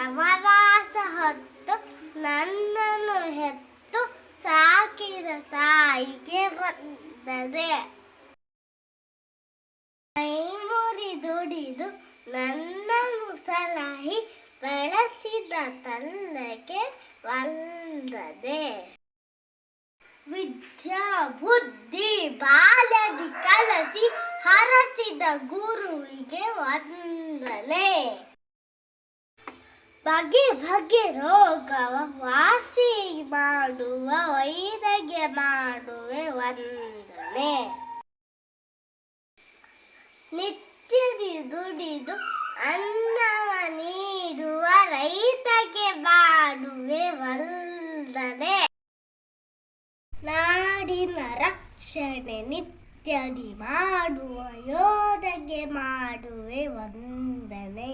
ನವವಾಸ ಹೊತ್ತು ನನ್ನನ್ನು ಹೆತ್ತು ಸಾಕಿದ ತಾಯಿಗೆ ಬಂದದೆ. ಕೈ ಮುರಿ ದುಡಿದು ನನ್ನನ್ನು ಸಲಹಿ ಬೆಳೆಸಿದ ತಂದೆಗೆ ವಂದದೆ ವಿದ್ಯಾ, ಬುದ್ಧಿ, ಬಾಲ್ಯದಿ ಕಲಸಿ ಹರಸಿದ ಗುರುವಿಗೆ ವಂದನೆ. ಬಗೆ ಬಗೆ ರೋಗ ವಾಸಿ ಮಾಡುವ ವೈದ್ಯ ಮಾಡುವೆ ವಂದನೆ. ನಿತ್ಯದಿ ದುಡಿದು ಅನ್ನವ ನೀಡುವ, ರೈತಗೆ ಮಾಡುವೆ ವಂದನೆ. ನಾಡಿನ ರಕ್ಷಣೆ ನಿತ್ಯದಿ ಮಾಡುವ, ಯೋಧಗೆ ಮಾಡುವೆ ವಂದನೆ.